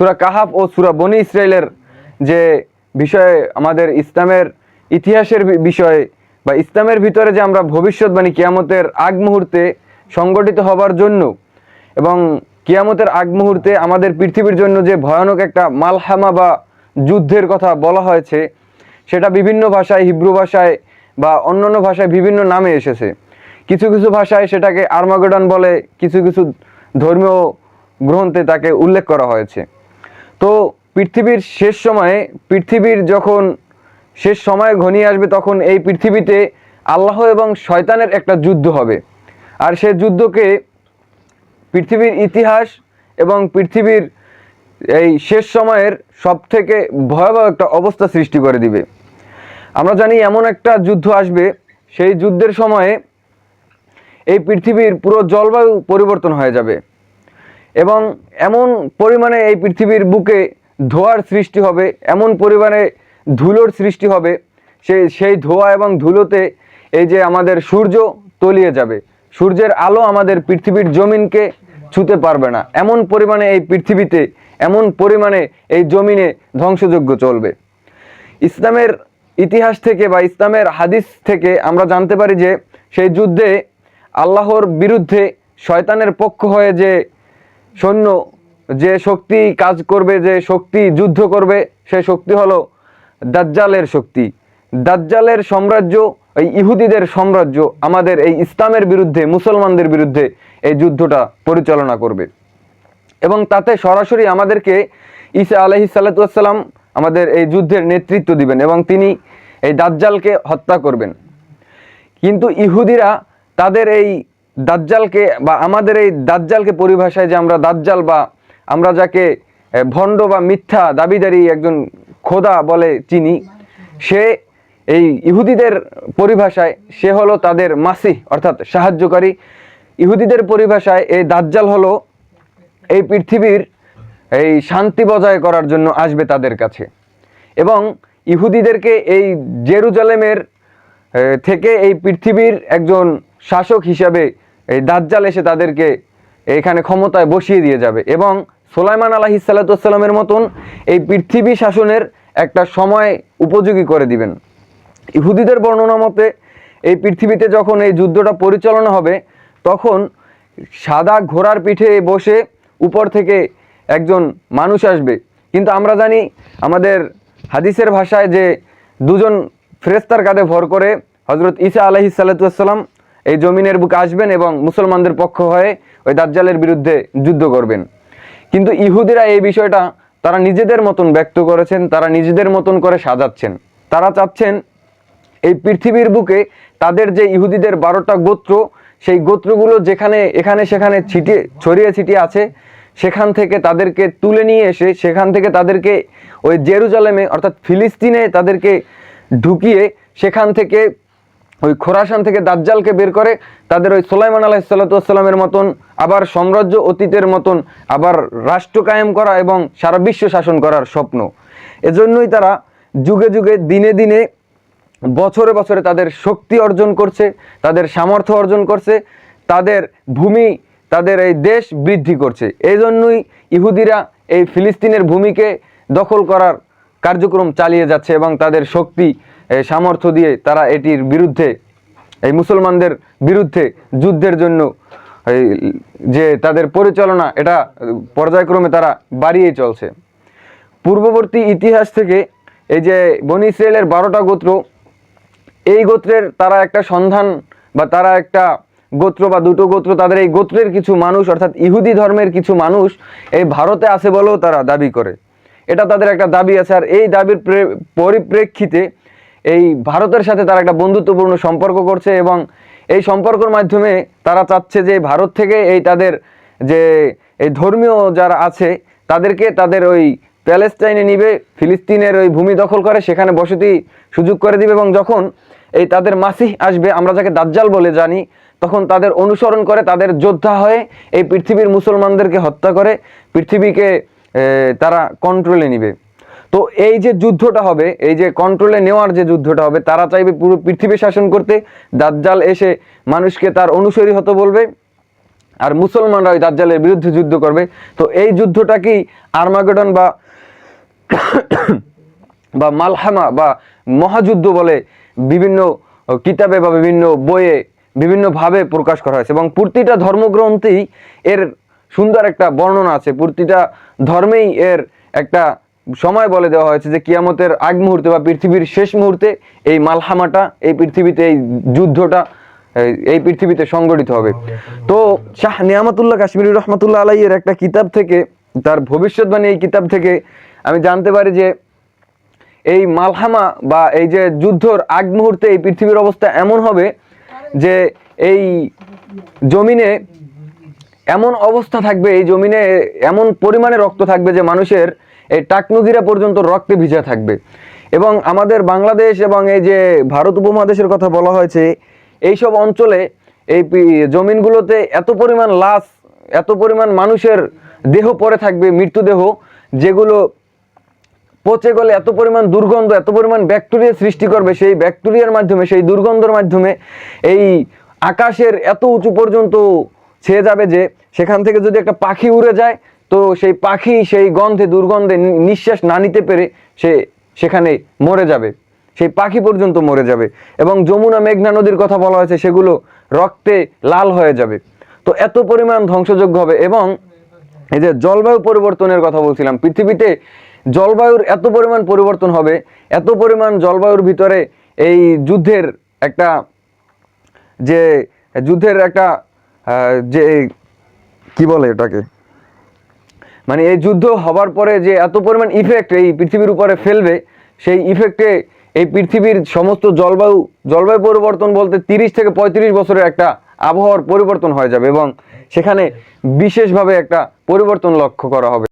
সুরা কাহাব ও সুরা বনি ইসরায়েলের যে বিষয়ে আমাদের ইসলামের ইতিহাসের বিষয়ে বা ইসলামের ভিতরে যে আমরা ভবিষ্যৎবাণী কিয়ামতের আগ মুহূর্তে সংগঠিত হবার জন্য এবং কিয়ামতের আগ মুহূর্তে আমাদের পৃথিবীর জন্য যে ভয়ানক একটা মালহামা বা যুদ্ধের কথা বলা হয়েছে, সেটা বিভিন্ন ভাষায়, হিব্রু ভাষায় বা অন্যান্য ভাষায় বিভিন্ন নামে এসেছে। কিছু কিছু ভাষায় সেটাকে আর্মাগডন বলে, কিছু কিছু ধর্মীয় গ্রন্থে তাকে উল্লেখ করা হয়েছে। তো পৃথিবীর শেষ সময়ে, পৃথিবীর যখন শেষ সময় ঘনিয়ে আসবে, তখন এই পৃথিবীতে আল্লাহ এবং শয়তানের একটা যুদ্ধ হবে। আর সে যুদ্ধকে পৃথিবীর ইতিহাস এবং পৃথিবীর এই শেষ সময়ের সব থেকে ভয়াবহ একটা অবস্থা সৃষ্টি করে দিবে। আমরা জানি এমন একটা যুদ্ধ আসবে, সেই যুদ্ধের সময়ে এই পৃথিবীর পুরো জলবায়ু পরিবর্তন হয়ে যাবে। এবং এমন পরিমাণে এই পৃথিবীর বুকে ধোঁয়ার সৃষ্টি হবে, এমন পরিমাণে ধুলোর সৃষ্টি হবে সেই সেই ধোঁয়া এবং ধুলোতে এই যে আমাদের সূর্য তলিয়ে যাবে, সূর্যের আলো আমাদের পৃথিবীর জমিনকে ছুতে পারবে না। এমন পরিমাণে এই পৃথিবীতে, এমন পরিমাণে এই জমিনে ধ্বংসযজ্ঞ চলবে। ইসলামের ইতিহাস থেকে বা ইসলামের হাদিস থেকে আমরা জানতে পারি যে সেই যুদ্ধে আল্লাহর বিরুদ্ধে শয়তানের পক্ষ হয়ে যে সৈন্য যে শক্তি কাজ করবে, যে শক্তি যুদ্ধ করবে, সে শক্তি হলো দাজ্জালের শক্তি। দাজ্জালের সাম্রাজ্য, এই ইহুদিদের সাম্রাজ্য আমাদের এই ইসলামের বিরুদ্ধে, মুসলমানদের বিরুদ্ধে এই যুদ্ধটা পরিচালনা করবে। এবং তাতে সরাসরি আমাদেরকে ঈসা আলহি সাল্লাতাম আমাদের এই যুদ্ধের নেতৃত্ব দিবেন এবং তিনি এই দাজ্জালকে হত্যা করবেন। কিন্তু ইহুদিরা তাদের এই দাজ্জালকে বা আমাদের এই দাজ্জালকে পরিভাষায় যে আমরা দাজ্জাল বা আমরা যাকে ভণ্ড বা মিথ্যা দাবিদারি একজন খোদা বলে চিনি, সে এই ইহুদিদের পরিভাষায় সে হলো তাদের মাসিহ, অর্থাৎ সাহায্যকারী। ইহুদিদের পরিভাষায় এই দাজ্জাল হলো এই পৃথিবীর এই শান্তি বজায় করার জন্য আসবে তাদের কাছে। এবং ইহুদিদেরকে এই জেরুজালেমের থেকে এই পৃথিবীর একজন শাসক হিসাবে এই দাজ্জাল এসে তাদেরকে এখানে ক্ষমতায় বসিয়ে দিয়ে যাবে এবং সোলাইমান আলাহি সাল্লাতামের মতন এই পৃথিবী শাসনের একটা সময় উপযোগী করে দিবেন। ইহুদিদের বর্ণনা মতে এই পৃথিবীতে যখন এই যুদ্ধটা পরিচালনা হবে, তখন সাদা ঘোড়ার পিঠে বসে উপর থেকে একজন মানুষ আসবে। কিন্তু আমরা জানি আমাদের হাদিসের ভাষায় যে দুজন ফ্রেস্তার কাঁধে ভর করে হজরত ইসা আলহি সাল্লাতাম এই জমিনের বুকে আসবেন এবং মুসলমানদের পক্ষ হয়ে ওই দাজ্জালের বিরুদ্ধে যুদ্ধ করবেন। কিন্তু ইহুদিরা এই বিষয়টা তারা নিজেদের মতন ব্যক্ত করেছেন, তারা নিজেদের মতন করে সাজাচ্ছেন। তারা চাচ্ছেন এই পৃথিবীর বুকে তাদের যে ইহুদিদের বারোটা গোত্র, সেই গোত্রগুলো যেখানে, এখানে, সেখানে ছিটিয়ে, ছড়িয়ে ছিটিয়ে আছে, সেখান থেকে তাদেরকে তুলে নিয়ে এসে, সেখান থেকে তাদেরকে ওই জেরুজালেমে, অর্থাৎ ফিলিস্তিনে তাদেরকে ঢুকিয়ে, সেখান থেকে ওই খোরাসান থেকে দাজ্জালকে বের করে তাদের ওই সোলাইমান আলাহ সাল্লাতামের মতন, আবার সাম্রাজ্য অতীতের মতন, আবার রাষ্ট্র কায়েম করা এবং সারা বিশ্ব শাসন করার স্বপ্ন। এজন্যই তারা যুগে যুগে, দিনে দিনে, বছরে বছরে তাদের শক্তি অর্জন করছে, তাদের সামর্থ্য অর্জন করছে, তাদের ভূমি, তাদের এই দেশ বৃদ্ধি করছে। এই জন্যই ইহুদিরা এই ফিলিস্তিনের ভূমিকে দখল করার কার্যক্রম চালিয়ে যাচ্ছে এবং তাদের শক্তি সামর্থ্য দিয়ে তারা এটির বিরুদ্ধে, এই মুসলমানদের বিরুদ্ধে যুদ্ধের জন্য যে তাদের পরিচালনা, এটা পর্যায়ক্রমে তারা বাড়িয়েই চলছে। পূর্ববর্তী ইতিহাস থেকে এই যে বনি ইসরায়েলের বারোটা গোত্র, এই গোত্রের তারা একটা সন্ধান বা তারা একটা গোত্র বা দুটো গোত্র, তাদের এই গোত্রের কিছু মানুষ, অর্থাৎ ইহুদি ধর্মের কিছু মানুষ, এই ভারতে আছে বলেও তারা দাবি করে। এটা তাদের একটা দাবি আছে, আর এই দাবির প্রে- পরিপ্রেক্ষিতে এই ভারতের সাথে তারা একটা বন্ধুত্বপূর্ণ সম্পর্ক করছে এবং এই সম্পর্কর মাধ্যমে তারা চাচ্ছে যে ভারত থেকে এই তাদের যে এই ধর্মীয় যারা আছে, তাদেরকে তাদের ওই প্যালেস্টাইনে নিবে, ফিলিস্তিনের ওই ভূমি দখল করে, সেখানে বসতি সুযোগ করে দিবে এবং যখন এই তাদের মাসিহ আসবে, আমরা যাকে দাজ্জাল বলে জানি, তখন তাদের অনুসরণ করে তাদের যোদ্ধা হয়ে এই পৃথিবীর মুসলমানদেরকে হত্যা করে, পৃথিবীকে তারা কন্ট্রোলে নিবে। তো এই যে যুদ্ধটা হবে, এই যে কন্ট্রোলে নেওয়ার যে যুদ্ধটা হবে, তারা চাইবে পুরো পৃথিবী শাসন করতে। দাজ্জাল এসে মানুষকে তার অনুসরী হতে বলবে আর মুসলমানরা ওই দাজ্জালের বিরুদ্ধে যুদ্ধ করবে। তো এই যুদ্ধটাকেই আর্মাগেডন বা বা মালহামা বা মহাযুদ্ধ বলে বিভিন্ন কিতাবে বা বিভিন্ন বইয়ে বিভিন্নভাবে প্রকাশ করা হয়েছে এবং প্রতিটা ধর্মগ্রন্থেই এর সুন্দর একটা বর্ণনা আছে। প্রতিটা ধর্মেই এর একটা সময় বলে দেওয়া হয়েছে যে কিয়ামতের আগ মুহূর্তে বা পৃথিবীর শেষ মুহূর্তে এই মালহামাটা, এই পৃথিবীতে এই যুদ্ধটা, এই- পৃথিবীতে সংগঠিত হবে। তো শাহ নিয়ামতুল্লাহ কাশ্মীর রহমতুল্লাহ আলাইয়ের একটা কিতাব থেকে, তার ভবিষ্যৎবাণী এই কিতাব থেকে আমি জানতে পারি যে এই মালহামা বা এই যে যুদ্ধর আগ মুহূর্তে এই পৃথিবীর অবস্থা এমন হবে যে এই জমিনে এমন অবস্থা থাকবে, এই জমিনে এমন পরিমাণে রক্ত থাকবে যে মানুষের এই টাকনুগিরা পর্যন্ত রক্তে ভিজা থাকবে। এবং আমাদের বাংলাদেশ এবং এই যে ভারত উপমহাদেশের কথা বলা হয়েছে, এইসব অঞ্চলে এই জমিনগুলোতে এত পরিমাণ লাশ, এত পরিমাণ মানুষের দেহ পড়ে থাকবে মৃত্যুদেহ যেগুলো পচে গেলে এত পরিমাণ দুর্গন্ধ, এত পরিমাণ ব্যাকটেরিয়া সৃষ্টি করবে, সেই ব্যাকটেরিয়ার মাধ্যমে, সেই দুর্গন্ধের মাধ্যমে এই আকাশের এত উঁচু পর্যন্ত ছেয়ে যাবে যে সেখান থেকে যদি একটা পাখি উড়ে যায় তো সেই পাখি সেই গন্ধে, দুর্গন্ধে নিঃশ্বাস না নিতে পেরে সে সেখানে মরে যাবে। সেই পাখি পর্যন্ত মরে যাবে এবং যমুনা, মেঘনা নদীর কথা বলা হয়েছে, সেগুলো রক্তে লাল হয়ে যাবে। তো এত পরিমাণ ধ্বংসযোগ্য হবে এবং এই যে জলবায়ু পরিবর্তনের কথা বলছিলাম, পৃথিবীতে জলবায়ুর এত পরিমাণ পরিবর্তন হবে, এত পরিমাণ জলবায়ুর ভিতরে এই যুদ্ধের একটা যে, যুদ্ধের একটা যে, কি বলে এটাকে? মানে এই যুদ্ধ হবার পরে যে এত পরিমাণ ইফেক্ট এই পৃথিবীর উপরে ফেলবে, সেই ইফেক্টে এই পৃথিবীর সমস্ত জলবায়ু জলবায়ু পরিবর্তন বলতে তিরিশ থেকে পঁয়ত্রিশ বছরের একটা আবহাওয়ার পরিবর্তন হয়ে যাবে এবং সেখানে বিশেষভাবে একটা পরিবর্তন লক্ষ্য করা হবে।